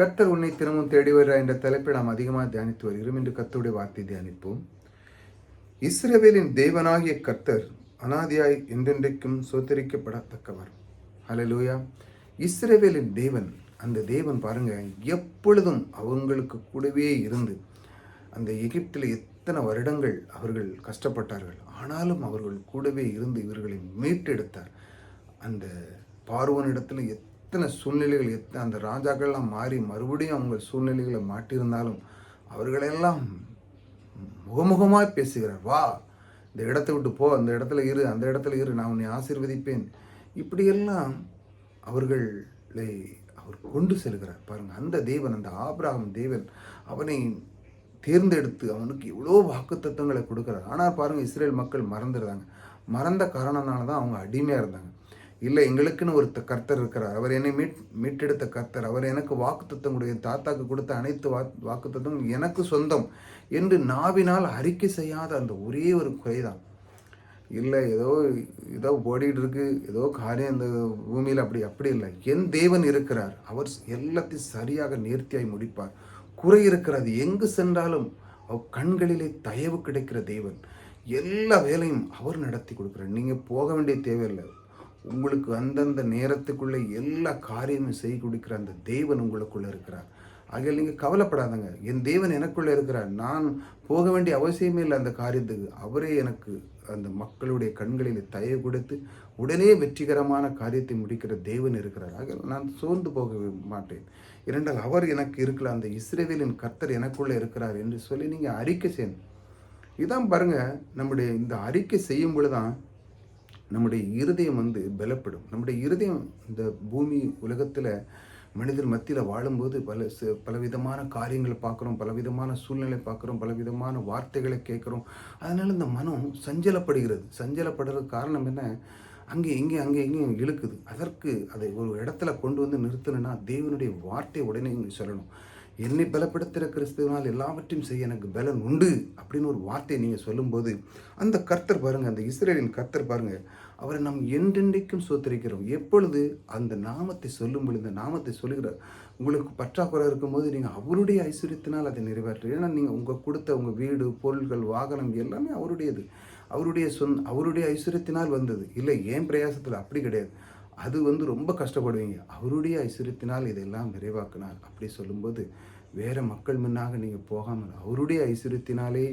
கர்த்தர் உன்னை தினமும் தேடி வருகிறார் என்ற தலைப்பை நாம் அதிகமாக தியானித்து வருகிறோம். என்று கர்த்தருடைய வார்த்தை தியானிப்போம். இஸ்ரவேலின் தேவனாகிய கர்த்தர் அனாதியாய் என்றென்றைக்கும் சோத்தரிக்கப்படத்தக்கவர் ஹalleluya இஸ்ரவேலின் தேவன் அந்த தேவன் பாருங்க எப்பொழுதும் அவங்களுக்கு கூடவே இருந்து அந்த எகிப்தில் எத்தனை வருடங்கள் அவர்கள் கஷ்டப்பட்டார்கள் ஆனாலும் அவர்கள் கூடவே இருந்து இவர்களை மீட்டெடுத்தார். அந்த பார்வனிடத்தில் எத்தனை சூழ்நிலைகள் எத்தனை அந்த ராஜாக்கள்லாம் மாறி மறுபடியும் அவங்க சூழ்நிலைகளை மாட்டியிருந்தாலும் அவர்களெல்லாம் முகமுகமாய் பேசுகிறார். வா இந்த இடத்தை விட்டு போ அந்த இடத்துல இரு அந்த இடத்துல இரு நான் உன்னை ஆசீர்வதிப்பேன். இப்படியெல்லாம் அவர்களை அவர் கொண்டு செல்கிறார். பாருங்கள் அந்த தேவன் அந்த ஆபிரகம் தேவன் அவனை தேர்ந்தெடுத்து அவனுக்கு இவ்வளோ வாக்கு தத்துவங்களை கொடுக்குறார். ஆனால் பாருங்கள் இஸ்ரேல் மக்கள் மறந்துடுறாங்க. மறந்த காரணனால தான் அவங்க அடிமையாக இருந்தாங்க. இல்லை எங்களுக்குன்னு ஒரு கர்த்தர் இருக்கிறார். அவர் என்னை மீட் மீட்டெடுத்த கர்த்தர். அவர் எனக்கு வாக்குத்தத்தம் கொடுக்க தாத்தாக்கு கொடுத்த அனைத்து வா வாக்குத்தத்தும் எனக்கு சொந்தம் என்று நாவினால் அறிக்கை செய்யாத அந்த ஒரே ஒரு குறைதான். இல்லை ஏதோ ஏதோ ஓடிட்டு இருக்கு. ஏதோ காரியம் இந்த பூமியில் அப்படி அப்படி இல்லை. என் தேவன் இருக்கிறார். அவர் எல்லாத்தையும் சரியாக நேர்த்தியாய் முடிப்பார். குறை இருக்கிறது எங்கு சென்றாலும் அவ் கண்களிலே தயவு கிடைக்கிற தேவன். எல்லா வேலையும் அவர் நடத்தி கொடுக்குறார். நீங்கள் போக வேண்டிய தேவையில்லை. உங்களுக்கு அந்தந்த நேரத்துக்குள்ளே எல்லா காரியமும் செய்து கொடுக்கிற அந்த தேவன் உங்களுக்குள்ளே இருக்கிறார். ஆகையில் நீங்கள் கவலைப்படாதங்க. என் தேவன் எனக்குள்ளே இருக்கிறார். நான் போக வேண்டிய அவசியமே இல்லை அந்த காரியத்துக்கு. அவரே எனக்கு அந்த மக்களுடைய கண்களில் தயவு கொடுத்து உடனே வெற்றிகரமான காரியத்தை முடிக்கிற தேவன் இருக்கிறார். ஆக நான் சோர்ந்து போக மாட்டேன். இரண்டால் அவர் எனக்கு இருக்கல அந்த இஸ்ரேவேலின் கர்த்தர் எனக்குள்ளே இருக்கிறார் என்று சொல்லி நீங்கள் அறிக்கை செய்யணும். இதான் பாருங்கள் நம்முடைய இந்த அறிக்கை செய்யும் பொழுது தான் நம்முடைய இருதயம் வந்து பலப்படும். நம்முடைய இருதயம் இந்த பூமி உலகத்தில் மனிதர் மத்தியில் வாழும்போது பல ச- பலவிதமான காரியங்களை பார்க்குறோம் பலவிதமான சூழ்நிலை பார்க்குறோம் பலவிதமான வார்த்தைகளை கேட்குறோம். அதனால் இந்த மனம் சஞ்சலப்படுகிறது. சஞ்சலப்படுறதுக்கு காரணம் என்ன? அங்கே இங்கே அங்கே இங்கேயும் இழுக்குது. அதற்கு அதை ஒரு இடத்துல கொண்டு வந்து நிறுத்தணும்னா தேவனுடைய வார்த்தை உடனே இங்கே சொல்லணும். என்னை பலப்படுத்துகிற கிறிஸ்துவனால் எல்லாவற்றையும் செய்ய எனக்கு பலன் உண்டு அப்படின்னு ஒரு வார்த்தையை நீங்கள் சொல்லும்போது அந்த கர்த்தர் பாருங்கள் அந்த இஸ்ரேலின் கர்த்தர் பாருங்கள் அவரை நாம் என்றென்றைக்கும் சோத்தரிக்கிறோம். எப்பொழுது அந்த நாமத்தை சொல்லும் பொழுது இந்த நாமத்தை சொல்லுகிறார் உங்களுக்கு பற்றாக்குறை இருக்கும்போது நீங்கள் அவருடைய ஐஸ்வர்யத்தினால் அதை நிறைவேற்று ஏன்னா நீங்கள் உங்கள் கொடுத்த உங்கள் வீடு பொருள்கள் வாகனம் எல்லாமே அவருடையது. அவருடைய சொந் அவருடைய ஐஸ்வர்யத்தினால் வந்தது. இல்லை ஏன் பிரயாசத்தில் அப்படி கிடையாது. அது வந்து ரொம்ப கஷ்டப்படுவீங்க. அவருடைய ஐஸ்வர்யத்தினால் இதெல்லாம் விரைவாக்கினார் அப்படி சொல்லும்போது வேறு மக்கள் முன்னாக நீங்கள் போகாமல் அவருடைய ஐஸ்வர்யத்தினாலே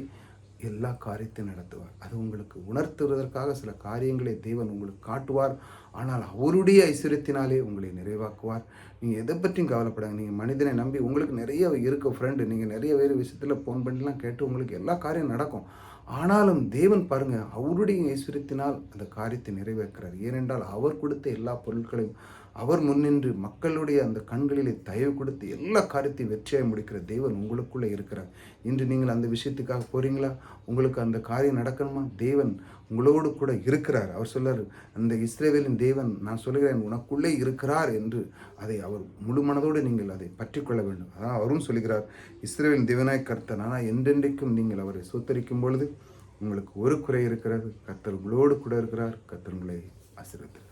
எல்லா காரியத்தையும் நடத்துவார். அது உங்களுக்கு உணர்த்துவதற்காக சில காரியங்களை தேவன் உங்களுக்கு காட்டுவார். ஆனால் அவருடைய ஐஸ்வர்யத்தினாலே உங்களை நிறைவாக்குவார். நீங்கள் எதை பற்றியும் கவலைப்படாங்க நீங்கள் மனிதனை நம்பி உங்களுக்கு நிறைய இருக்க ஃப்ரெண்டு நீங்கள் நிறைய வேறு விஷயத்தில் ஃபோன் பண்ணிலாம் கேட்டு உங்களுக்கு எல்லா காரியம் நடக்கும். ஆனாலும் தேவன் பாருங்க அவருடைய ஐஸ்வர்யத்தினால் அந்த காரியத்தை நிறைவேற்கிறார் ஏனென்றால் அவர் கொடுத்த எல்லா பொருட்களையும் அவர் முன்னின்று மக்களுடைய அந்த கண்களிலே தயவு கொடுத்து எல்லா காரியத்தையும் வெற்றியாய் முடிக்கிற தேவன் உங்களுக்குள்ளே இருக்கிறார். இன்று நீங்கள் அந்த விஷயத்துக்காக போகிறீங்களா உங்களுக்கு அந்த காரியம் நடக்கணுமா? தேவன் உங்களோடு கூட இருக்கிறார். அவர் சொல்லார் அந்த இஸ்ரேவேலின் தேவன் நான் சொல்கிறேன் உனக்குள்ளே இருக்கிறார் என்று அதை அவர் முழு மனதோடு நீங்கள் அதை பற்றி கொள்ள வேண்டும். அதான் அவரும் சொல்கிறார் இஸ்ரேலின் தேவனாய் கர்த்தன் ஆனால் என்றென்றைக்கும் நீங்கள் அவரை சோத்தரிக்கும் பொழுது உங்களுக்கு ஒரு குறை இருக்கிறது. கர்த்தர் உங்களோடு கூட இருக்கிறார். கர்த்தர் உங்களை ஆசீர்வதிக்கிறார்